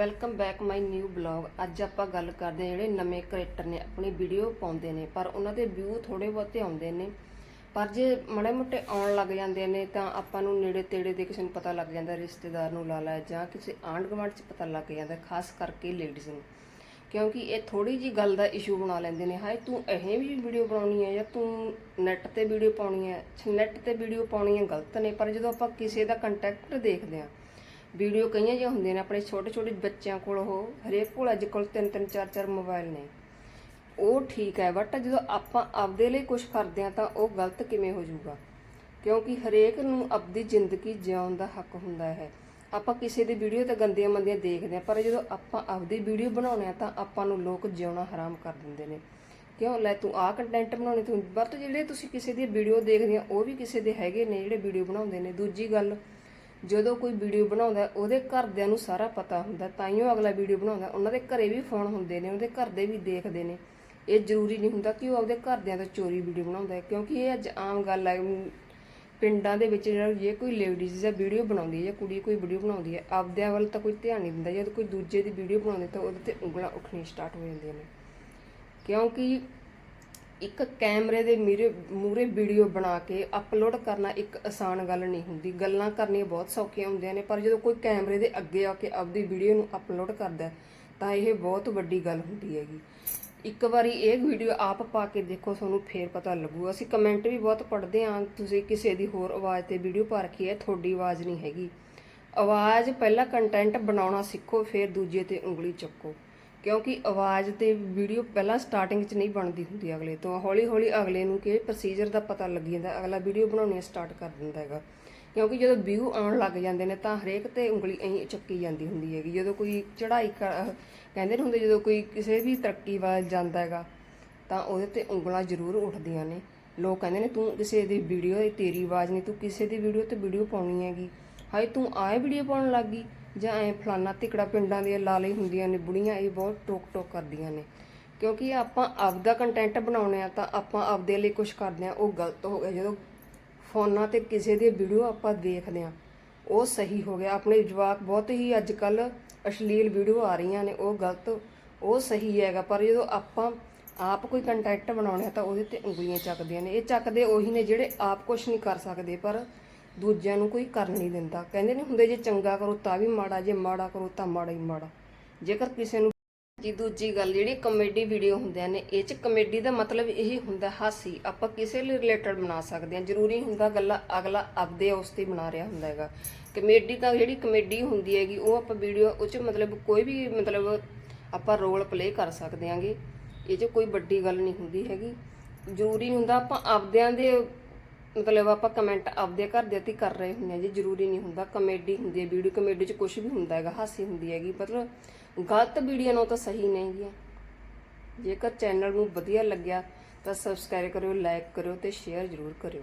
Welcome back my new blog ਅੱਜ ਆਪਾਂ ਗੱਲ ਕਰਦੇ ਹਾਂ ਜਿਹੜੇ ਨਵੇਂ ਕ੍ਰੀਏਟਰ ਨੇ, ਆਪਣੀ ਵੀਡੀਓ ਪਾਉਂਦੇ ਨੇ, ਪਰ ਉਹਨਾਂ ਦੇ ਵਿਊ ਥੋੜੇ ਬਹੁਤੇ ਆਉਂਦੇ ਨੇ। ਪਰ ਜੇ ਮੜੇ ਮੋਟੇ ਆਉਣ ਲੱਗ ਜਾਂਦੇ ਨੇ, ਤਾਂ ਆਪਾਂ ਨੂੰ ਨੇੜੇ ਤੇੜੇ ਦੇ ਕਿਸੇ ਨੂੰ ਪਤਾ ਲੱਗ ਜਾਂਦਾ, ਰਿਸ਼ਤੇਦਾਰ ਨੂੰ ਲਾ ਲਾ, ਜਾਂ ਕਿਸੇ ਆਂਢ ਗੁਆਂਢ 'ਚ ਪਤਾ ਲੱਗ ਜਾਂਦਾ, ਖਾਸ ਕਰਕੇ ਲੇਡੀਜ਼ ਨੂੰ। ਕਿਉਂਕਿ ਇਹ ਥੋੜੀ ਜੀ ਗੱਲ ਦਾ ਇਸ਼ੂ ਬਣਾ ਲੈਂਦੇ ਨੇ। ਹਾਏ, ਤੂੰ ਇਹ ਵੀ ਵੀਡੀਓ ਬਣਾਉਣੀ ਹੈ ਜਾਂ ਤੂੰ ਨੈਟ ਤੇ ਵੀਡੀਓ ਪਾਉਣੀ ਹੈ? ਨੈਟ ਤੇ ਵੀਡੀਓ ਪਾਉਣੀ ਹੈ, ਗਲਤ ਨੇ। ਪਰ ਜਦੋਂ ਆਪਾਂ ਕਿਸੇ ਦਾ ਕੰਟੈਕਟ ਦੇਖਦੇ ਹਾਂ ਵੀਡੀਓ ਕਈਆਂ ਜਿਹੀਆਂ ਹੁੰਦੀਆਂ ਨੇ, ਆਪਣੇ ਛੋਟੇ ਛੋਟੇ ਬੱਚਿਆਂ ਕੋਲ ਉਹ, ਹਰੇਕ ਕੋਲ ਅੱਜ ਕੋਲ ਤਿੰਨ ਤਿੰਨ, ਚਾਰ ਚਾਰ ਮੋਬਾਈਲ ਨੇ। ਉਹ ਠੀਕ ਹੈ ਬਟ ਜਦੋਂ ਆਪਾਂ ਆਪਦੇ ਲਈ ਕੁਝ ਕਰਦੇ ਹਾਂ ਤਾਂ ਉਹ ਗਲਤ ਕਿਵੇਂ ਹੋ ਜਾਊਗਾ? ਕਿਉਂਕਿ ਹਰੇਕ ਨੂੰ ਆਪਦੀ ਜ਼ਿੰਦਗੀ ਜਿਉਣ ਦਾ ਹੱਕ ਹੁੰਦਾ ਹੈ। ਆਪਾਂ ਕਿਸੇ ਦੀ ਵੀਡੀਓ ਤੇ ਗੰਦੀਆਂ ਮੰਦੀਆਂ ਦੇਖਦੇ ਹਾਂ, ਪਰ ਜਦੋਂ ਆਪਾਂ ਆਪਦੀ ਵੀਡੀਓ ਬਣਾਉਂਦੇ ਹਾਂ ਤਾਂ ਆਪਾਂ ਨੂੰ ਲੋਕ ਜਿਉਣਾ ਹਰਾਮ ਕਰ ਦਿੰਦੇ ਨੇ। ਕਿਉਂ? ਲੈ ਤੂੰ ਆਹ ਕੰਟੈਂਟ ਬਣਾਉਣੇ, ਤੂੰ ਬਟ ਜਿਹੜੇ ਤੁਸੀਂ ਕਿਸੇ ਦੀ ਵੀਡੀਓ ਦੇਖਦੇ ਆ ਉਹ ਵੀ ਕਿਸੇ ਦੇ ਹੈਗੇ ਨੇ ਜਿਹੜੇ ਵੀਡੀਓ ਬਣਾਉਂਦੇ ਨੇ। ਦੂਜੀ ਗੱਲ ਜਦੋਂ ਕੋਈ ਵੀਡੀਓ ਬਣਾਉਂਦਾ, ਉਹਦੇ ਘਰਦਿਆਂ ਨੂੰ ਸਾਰਾ ਪਤਾ ਹੁੰਦਾ ਤਾਂ ਹੀ ਉਹ ਅਗਲਾ ਵੀਡੀਓ ਬਣਾਉਂਦਾ। ਉਹਨਾਂ ਦੇ ਘਰੇ ਵੀ ਫੋਨ ਹੁੰਦੇ ਨੇ, ਉਹਦੇ ਘਰ ਦੇ ਵੀ ਦੇਖਦੇ ਨੇ। ਇਹ ਜ਼ਰੂਰੀ ਨਹੀਂ ਹੁੰਦਾ ਕਿ ਉਹ ਆਪਦੇ ਘਰਦਿਆਂ ਤੋਂ ਚੋਰੀ ਵੀਡੀਓ ਬਣਾਉਂਦਾ ਹੈ, ਕਿਉਂਕਿ ਇਹ ਅੱਜ ਆਮ ਗੱਲ ਹੈ ਪਿੰਡਾਂ ਦੇ ਵਿੱਚ ਜਿਹੜਾ ਜੇ ਕੋਈ ਲੇਡੀਜ਼ ਜਾਂ ਵੀਡੀਓ ਬਣਾਉਂਦੀ ਹੈ ਜਾਂ ਕੁੜੀ ਕੋਈ ਵੀਡੀਓ ਬਣਾਉਂਦੀ ਹੈ, ਆਪਦਿਆਂ ਵੱਲ ਤਾਂ ਕੋਈ ਧਿਆਨ ਨਹੀਂ ਦਿੰਦਾ। ਜਦੋਂ ਕੋਈ ਦੂਜੇ ਦੀ ਵੀਡੀਓ ਬਣਾਉਂਦੇ ਤਾਂ ਉਹਦੇ ਤੇ ਉਂਗਲਾਂ ਉੱਠਣੀ ਸਟਾਰਟ ਹੋ ਜਾਂਦੀਆਂ ਨੇ। ਕਿਉਂਕਿ ਇੱਕ ਕੈਮਰੇ ਦੇ ਮੂਹਰੇ ਮੂਰੇ ਵੀਡੀਓ ਬਣਾ ਕੇ ਅਪਲੋਡ ਕਰਨਾ ਇੱਕ ਆਸਾਨ ਗੱਲ ਨਹੀਂ ਹੁੰਦੀ। ਗੱਲਾਂ ਕਰਨੀਆਂ ਬਹੁਤ ਸੌਖੀਆਂ ਹੁੰਦੀਆਂ ਨੇ, ਪਰ ਜਦੋਂ ਕੋਈ ਕੈਮਰੇ ਦੇ ਅੱਗੇ ਆ ਕੇ ਆਪਦੀ ਵੀਡੀਓ ਨੂੰ ਅਪਲੋਡ ਕਰਦਾ ਤਾਂ ਇਹ ਬਹੁਤ ਵੱਡੀ ਗੱਲ ਹੁੰਦੀ ਹੈਗੀ। ਇੱਕ ਵਾਰੀ ਇਹ ਵੀਡੀਓ ਆਪ ਪਾ ਕੇ ਦੇਖੋ, ਤੁਹਾਨੂੰ ਫੇਰ ਪਤਾ ਲੱਗੂ। ਅਸੀਂ ਕਮੈਂਟ ਵੀ ਬਹੁਤ ਪੜ੍ਹਦੇ ਆਂ ਤੁਸੀਂ ਕਿਸੇ ਦੀ ਹੋਰ ਆਵਾਜ਼ ਤੇ ਵੀਡੀਓ ਪਾ ਰੱਖੀ ਹੈ, ਤੁਹਾਡੀ ਆਵਾਜ਼ ਨਹੀਂ ਹੈਗੀ। ਆਵਾਜ਼ ਪਹਿਲਾਂ ਕੰਟੈਂਟ ਬਣਾਉਣਾ ਸਿੱਖੋ, ਫਿਰ ਦੂਜੇ ਤੇ ਉਂਗਲੀ ਚੱਕੋ। ਕਿਉਂਕਿ ਆਵਾਜ਼ ਤੇ ਵੀਡੀਓ ਪਹਿਲਾਂ ਸਟਾਰਟਿੰਗ 'ਚ ਨਹੀਂ ਬਣਦੀ ਹੁੰਦੀ ਅਗਲੇ ਤੋਂ। ਹੌਲੀ ਹੌਲੀ ਅਗਲੇ ਨੂੰ ਕਿ ਪ੍ਰੋਸੀਜਰ ਦਾ ਪਤਾ ਲੱਗ ਜਾਂਦਾ, ਅਗਲਾ ਵੀਡੀਓ ਬਣਾਉਣੀ ਸਟਾਰਟ ਕਰ ਦਿੰਦਾ ਹੈਗਾ। ਕਿਉਂਕਿ ਜਦੋਂ ਵਿਊ ਆਉਣ ਲੱਗ ਜਾਂਦੇ ਨੇ ਤਾਂ ਹਰੇਕ ਤੇ ਉਂਗਲੀ ਐਂ ਚੱਕੀ ਜਾਂਦੀ ਹੁੰਦੀ ਹੈਗੀ। ਜਦੋਂ ਕੋਈ ਚੜ੍ਹਾਈ ਕਰ- ਕਹਿੰਦੇ ਨੇ ਹੁੰਦੇ ਜਦੋਂ ਕੋਈ ਕਿਸੇ ਵੀ ਤਰੱਕੀ ਵੱਲ ਜਾਂਦਾ ਹੈਗਾ, ਤਾਂ ਉਹਦੇ ਤੇ ਉਂਗਲਾਂ ਜ਼ਰੂਰ ਉੱਠਦੀਆਂ ਨੇ। ਲੋਕ ਕਹਿੰਦੇ ਨੇ, ਤੂੰ ਕਿਸੇ ਦੀ ਵੀਡੀਓ ਤੇਰੀ ਆਵਾਜ਼ ਨਹੀਂ, ਤੂੰ ਕਿਸੇ ਦੀ ਵੀਡੀਓ ਤੇ ਵੀਡੀਓ ਪਾਉਣੀ ਹੈਗੀ। ਹਾਏ, ਤੂੰ ਆਏ ਵੀਡੀਓ ਪਾਉਣ ਲੱਗ ਗਈ? ਜਾਂ ਐ ਫਲਾਨਾ ਤਿਕੜਾ ਪਿੰਡਾਂ ਦੀਆਂ ਲਾਲੇ ਹੁੰਦੀਆਂ ਨੇ, ਬੁੜੀਆਂ ਇਹ ਬਹੁਤ ਟੋਕ ਟੋਕ ਕਰਦੀਆਂ ਨੇ। ਕਿਉਂਕਿ ਆਪਾਂ ਆਪਦਾ ਕੰਟੈਂਟ ਬਣਾਉਣੇ ਆ ਤਾਂ ਆਪਾਂ ਆਪਦੇ ਲਈ ਕੁਝ ਕਰਦੇ ਆ ਉਹ ਗਲਤ ਹੋ ਗਿਆ। ਜਦੋਂ ਫੋਨਾਂ ਤੇ ਕਿਸੇ ਦੀ ਵੀਡੀਓ ਆਪਾਂ ਦੇਖਦੇ ਆ ਉਹ ਸਹੀ ਹੋ ਗਿਆ। ਆਪਣੇ ਜਵਾਕ ਬਹੁਤ ਹੀ ਅੱਜ ਕੱਲ ਅਸ਼ਲੀਲ ਵੀਡੀਓ ਆ ਰਹੀਆਂ ਨੇ, ਉਹ ਗਲਤ, ਉਹ ਸਹੀ ਹੈਗਾ। ਪਰ ਜਦੋਂ ਆਪਾਂ ਆਪ ਕੋਈ ਕੰਟੈਂਟ ਬਣਾਉਣੇ ਆ ਤਾਂ ਉਹਦੇ ਤੇ ਉਂਗਲੀਆਂ ਚੱਕਦੀਆਂ ਨੇ। ਇਹ ਚੱਕਦੇ ਉਹੀ ਨੇ ਜਿਹੜੇ ਆਪ ਕੁਝ ਨਹੀਂ ਕਰ ਸਕਦੇ। ਪਰ ਦੂਜਿਆਂ ਨੂੰ ਕੋਈ ਕਰਨ ਨਹੀਂ ਦਿੰਦਾ। ਕਹਿੰਦੇ ਨੇ ਹੁੰਦੇ ਜੇ ਚੰਗਾ ਕਰੋ ਤਾਂ ਵੀ ਮਾੜਾ, ਜੇ ਮਾੜਾ ਕਰੋ ਤਾਂ ਮਾੜਾ ਹੀ ਮਾੜਾ। ਜੇਕਰ ਕਿਸੇ ਨੂੰ ਜੀ ਦੂਜੀ ਗੱਲ, ਜਿਹੜੀ ਕਮੇਡੀ ਵੀਡੀਓ ਹੁੰਦੀਆਂ ਨੇ, ਇਹ ਚ ਕਮੇਡੀ ਦਾ ਮਤਲਬ ਇਹ ਹੁੰਦਾ ਹਾਸੀ। ਆਪਾਂ ਕਿਸੇ ਲਈ ਰਿਲੇਟਡ ਬਣਾ ਸਕਦੇ ਹਾਂ। ਜ਼ਰੂਰੀ ਹੁੰਦਾ ਗੱਲਾਂ ਅਗਲਾ ਆਪਦੇ ਉਸ ਤੇ ਬਣਾ ਰਿਹਾ ਹੁੰਦਾ ਹੈਗਾ। ਕਮੇਡੀ ਤਾਂ ਜਿਹੜੀ ਕਮੇਡੀ ਹੁੰਦੀ ਹੈਗੀ, ਉਹ ਆਪਾਂ ਵੀਡੀਓ, ਉਹ ਚ ਮਤਲਬ ਕੋਈ ਵੀ ਮਤਲਬ ਆਪਾਂ ਰੋਲ ਪਲੇ ਕਰ ਸਕਦੇ ਹਾਂਗੇ। ਇਹ ਚ ਕੋਈ ਵੱਡੀ ਗੱਲ ਨਹੀਂ ਹੁੰਦੀ ਹੈਗੀ। ਜ਼ਰੂਰੀ ਹੁੰਦਾ ਆਪਾਂ ਆਪਦਿਆਂ ਦੇ ਮਤਲਬ ਆਪਾਂ ਕਮੈਂਟ ਆਪਦੇ ਘਰ ਦੇ ਤੇ ਕਰ ਰਹੇ ਹੁੰਦੇ ਆ ਜੀ, ਜ਼ਰੂਰੀ ਨਹੀਂ ਹੁੰਦਾ ਕਮੇਡੀ ਹੁੰਦੀ ਹੈ ਵੀਡੀਓ ਕਮੇਡੀ 'ਚ ਕੁਝ ਵੀ ਹੁੰਦਾ ਹੈਗਾ, ਹਾਸੀ ਹੁੰਦੀ ਹੈਗੀ, ਮਤਲਬ ਗਲਤ ਵੀਡੀਓ ਨੂੰ ਤਾਂ ਸਹੀ ਨਹੀਂ ਗਿਆ ਜੇਕਰ ਚੈਨਲ ਨੂੰ ਵਧੀਆ ਲੱਗਿਆ ਤਾਂ ਸਬਸਕ੍ਰਾਈਬ ਕਰਿਓ ਲਾਈਕ ਕਰਿਓ ਤੇ ਸ਼ੇਅਰ ਜ਼ਰੂਰ ਕਰਿਓ।